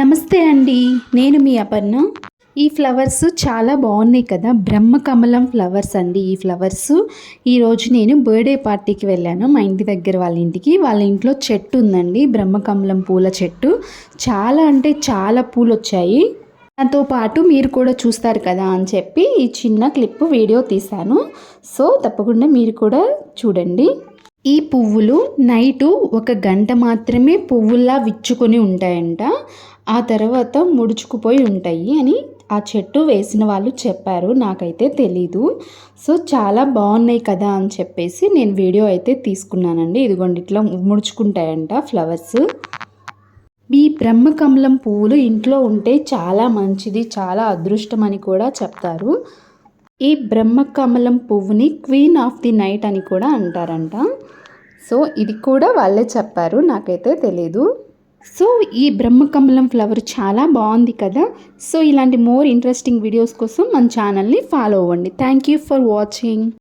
నమస్తే అండి నేను మీ అపర్ణ. ఈ ఫ్లవర్స్ చాలా బాగున్నాయి కదా బ్రహ్మకమలం ఫ్లవర్స్ అండి ఈ ఫ్లవర్స్. ఈరోజు నేను బర్త్డే పార్టీకి వెళ్ళాను మా ఇంటి దగ్గర వాళ్ళ ఇంటికి. వాళ్ళ ఇంట్లో చెట్టు ఉందండి బ్రహ్మకమలం పూల చెట్టు. చాలా అంటే చాలా పూలు వచ్చాయి దాంతో పాటు మీరు కూడా చూస్తారు కదా అని చెప్పి ఈ చిన్న క్లిప్ వీడియో తీశాను. సో తప్పకుండా మీరు కూడా చూడండి. ఈ పువ్వులు నైటు ఒక గంట మాత్రమే పువ్వుల్లా విచ్చుకొని ఉంటాయంట. ఆ తర్వాత ముడుచుకుపోయి ఉంటాయి అని ఆ చెట్టు వేసిన వాళ్ళు చెప్పారు. నాకైతే తెలీదు. సో చాలా బాగున్నాయి కదా అని చెప్పేసి నేను వీడియో అయితే తీసుకున్నానండి. ఇదిగోండి ఇట్లా ముడుచుకుంటాయంట ఫ్లవర్స్. ఈ బ్రహ్మకమలం పువ్వులు ఇంట్లో ఉంటే చాలా మంచిది చాలా అదృష్టం అని కూడా చెప్తారు. ఈ బ్రహ్మకమలం పువ్వుని క్వీన్ ఆఫ్ ది నైట్ అని కూడా అంటారంట. సో ఇది కూడా వాళ్ళే చెప్పారు. నాకైతే తెలీదు. సో ఈ బ్రహ్మకమలం ఫ్లవర్ చాలా బాగుంది కదా. సో ఇలాంటి మోర్ ఇంట్రెస్టింగ్ వీడియోస్ కోసం మన ఛానల్ని ఫాలో అవ్వండి. Thank you for watching.